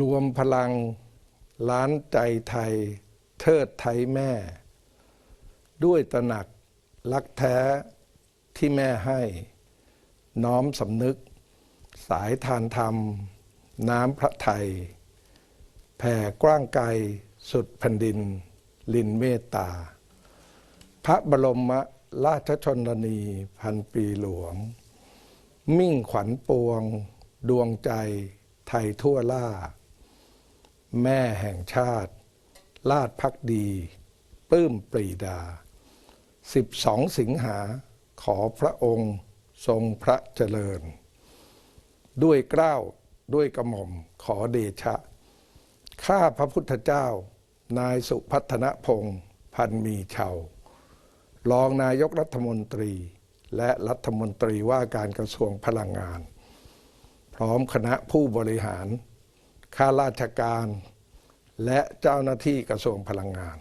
รวมพลังล้านใจไทย เทิดไทยแม่ ด้วยตระหนักรักแท้ที่แม่ให้ น้อมสำนึก สายทานธรรม น้ำพระไทย แผ่กว้างไกลสุดแผ่นดิน ลินเมตตา พระบรมราชชนนีพันปีหลวง มิ่งขวัญปวง ดวงใจ ไทยทั่วล่า แม่แห่งชาติ ลาดพักดี ปลื้มปรีดา 12 สิงหาขอพระองค์ทรงพระเจริญ ด้วยเกล้าด้วยกระหม่อมขอเดชะ ข้าพระพุทธเจ้า นายสุพัฒนพงศ์พันมีเชารองนายกรัฐมนตรี และรัฐมนตรีว่าการกระทรวงพลังงาน พร้อมคณะผู้บริหาร ข้าราชการ และเจ้าหน้าที่กระทรวงพลังงาน